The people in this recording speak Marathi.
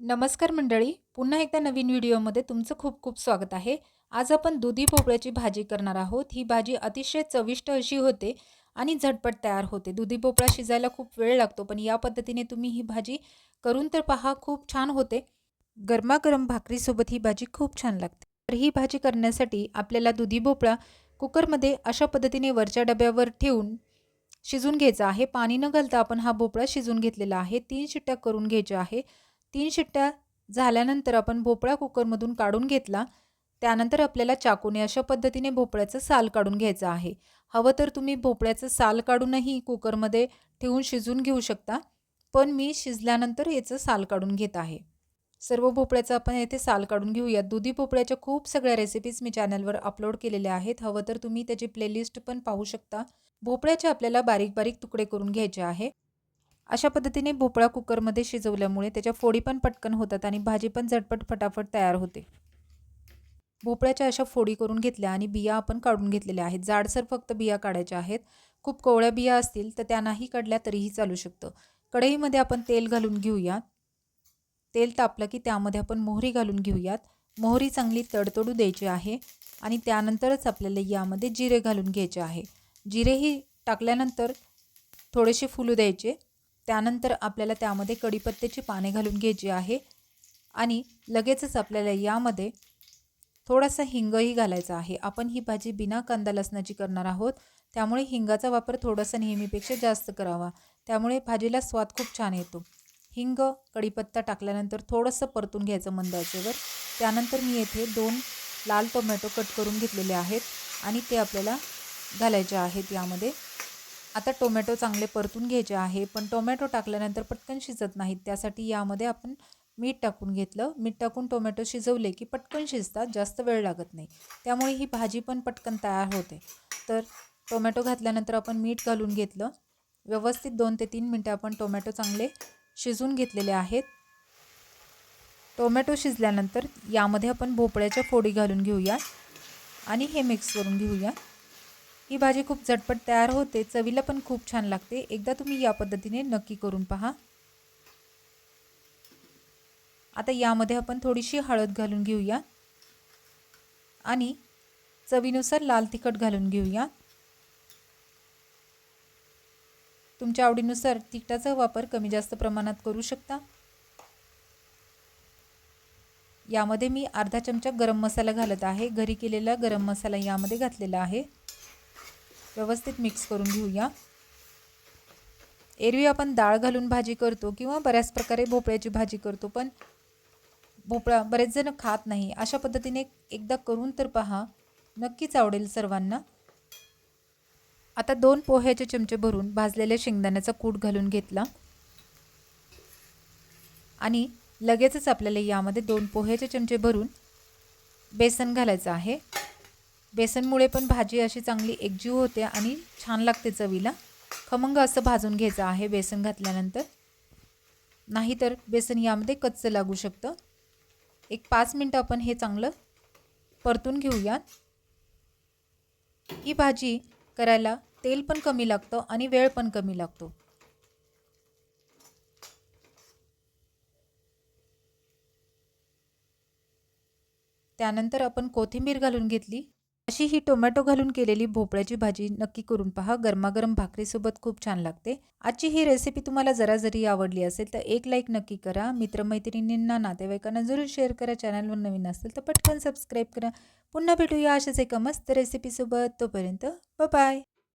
नमस्कार मंडळी पुन्हा एकदा नवीन व्हिडिओमध्ये तुमचं खूप खूप स्वागत आहे. आज आपण दुधी भोपळ्याची भाजी करणार आहोत. ही भाजी अतिशय चविष्ट अशी होते आणि झटपट तयार होते. दुधी भोपळा शिजायला खूप वेळ लागतो पण या पद्धतीने तुम्ही ही भाजी करून तर पहा खूप छान होते. गरमागरम भाकरीसोबत ही भाजी खूप छान लागते. तर ही भाजी करण्यासाठी आपल्याला दुधी भोपळा कुकरमध्ये अशा पद्धतीने वरच्या डब्यावर ठेवून शिजून घ्यायचा आहे. पाणी न घालता आपण हा भोपळा शिजून घेतलेला आहे. तीन शिट्ट्या करून घ्यायच्या आहे. तीन शिट्ट्या झाल्यानंतर आपण भोपळा कुकरमधून काढून घेतला. त्यानंतर आपल्याला चाकूने अशा पद्धतीने भोपळ्याचं साल काढून घ्यायचं आहे. हवं तर तुम्ही भोपळ्याचं साल काढूनही कुकरमध्ये ठेवून शिजून घेऊ शकता. पण मी शिजल्यानंतर याचं साल काढून घेत आहे. सर्व भोपळ्याचं आपण येथे साल काढून घेऊयात. दुधी भोपळ्याच्या खूप सगळ्या रेसिपीज मी चॅनलवर अपलोड केलेल्या आहेत. हवं तर तुम्ही त्याची प्लेलिस्ट पण पाहू शकता. भोपळ्याचे आपल्याला बारीक बारीक तुकडे करून घ्यायचे आहे. अशा पद्धतीने भोपळा कुकरमध्ये शिजवल्यामुळे त्याच्या फोडी पण पटकन होतात आणि भाजी पण झटपट फटाफट तयार होते. भोपळ्याच्या अशा फोडी करून घेतल्या आणि बिया आपण काढून घेतलेल्या आहेत. जाडसर फक्त बिया काढायच्या आहेत. खूप कोवळ्या बिया असतील तर त्या नाही काढल्या तरीही चालू शकतं. कढईमध्ये आपण तेल घालून घेऊयात. तेल तापलं की त्यामध्ये आपण मोहरी घालून घेऊयात. मोहरी चांगली तडतडू द्यायची आहे आणि त्यानंतरच आपल्याला यामध्ये जिरे घालून घ्यायचे आहे. जिरेही टाकल्यानंतर थोडेसे फुलू द्यायचे. त्यानंतर आपल्याला त्यामध्ये कढीपत्त्याची पाने घालून घ्यायची आहे. आणि लगेचच आपल्याला यामध्ये थोडासा हिंगही घालायचा आहे. आपण ही भाजी बिना कांदा लसणाची करणार आहोत. त्यामुळे हिंगाचा वापर थोडासा नेहमीपेक्षा जास्त करावा. त्यामुळे भाजीला स्वाद खूप छान येतो. हिंग कढीपत्ता टाकल्यानंतर थोडंसं परतून घ्यायचं मंदाचेवर. त्यानंतर मी येथे दोन लाल टोमॅटो कट करून घेतलेले आहेत आणि ते आपल्याला घालायचे आहेत यामध्ये. आता टोमॅटो चांगले परतून घ्यायचे आहे पण टोमॅटो टाकल्यानंतर पटकन शिजत नाहीत. त्यासाठी यामध्ये आपण मीठ टाकून घेतलं. मीठ टाकून टोमॅटो शिजवले की पटकन शिजतात जास्त वेळ लागत नाही. त्यामुळे ही भाजी पण पटकन तयार होते. तर टोमॅटो घातल्यानंतर आपण मीठ घालून घेतलं. व्यवस्थित दोन ते तीन मिनटं आपण टोमॅटो चांगले शिजून घेतलेले आहेत. टोमॅटो शिजल्यानंतर यामध्ये आपण भोपळ्याच्या फोडी घालून घेऊया आणि हे मिक्स करून घेऊया. ही भाजी खूप झटपट तयार होते. चवीला पण खूप छान लागते. एकदा तुम्ही या पद्धतीने नक्की करून पहा. आता यामध्ये आपण थोडीशी हळद घालून घेऊया. आणि चवीनुसार लाल तिखट घालून घेऊया. तुमच्या आवडीनुसार तिखटाचा वापर कमी जास्त प्रमाणात करू शकता. यामध्ये मी अर्धा चमचा गरम मसाला घालत आहे. घरी केलेला गरम मसाला यामध्ये घातलेला आहे. व्यवस्थित मिक्स करून घेऊया. एरवी आपण डाळ घालून भाजी करतो किंवा बऱ्याच प्रकारे भोपळ्याची भाजी करतो पण भोपळा बरेच जण खात नाही. अशा पद्धतीने एकदा करून तर पहा. नक्कीच आवडेल सर्वांना. आता दोन पोह्याचे चमचे भरून भाजलेल्या शेंगदाण्याचा कूट घालून घेतला. आणि लगेचच आपल्याला यामध्ये दोन पोह्याचे चमचे भरून बेसन घालायचं आहे. बेसनमुळे पण भाजी अशी चांगली एकजीव होते आणि छान लागते चवीला. खमंग असं भाजून घ्यायचं आहे बेसन घातल्यानंतर. नाहीतर बेसन यामध्ये कच्चं लागू शकतं. एक पाच मिनटं आपण हे चांगलं परतून घेऊयात. ही भाजी करायला तेल पण कमी लागतं आणि वेळ पण कमी लागतो. त्यानंतर आपण कोथिंबीर घालून घेतली. अशी ही टोमॅटो घालून केलेली भोपळ्याची भाजी नक्की करून पहा. गरमागरम भाकरीसोबत खूप छान लागते. आजची ही रेसिपी तुम्हाला जरा जरी आवडली असेल तर एक लाईक नक्की करा. मित्रमैत्रिणींना नातेवाईकांना जरूर शेअर करा. चॅनलवर नवीन असेल तर पटकन सबस्क्राईब करा. पुन्हा भेटूया अशाच एका मस्त रेसिपीसोबत तोपर्यंत बाय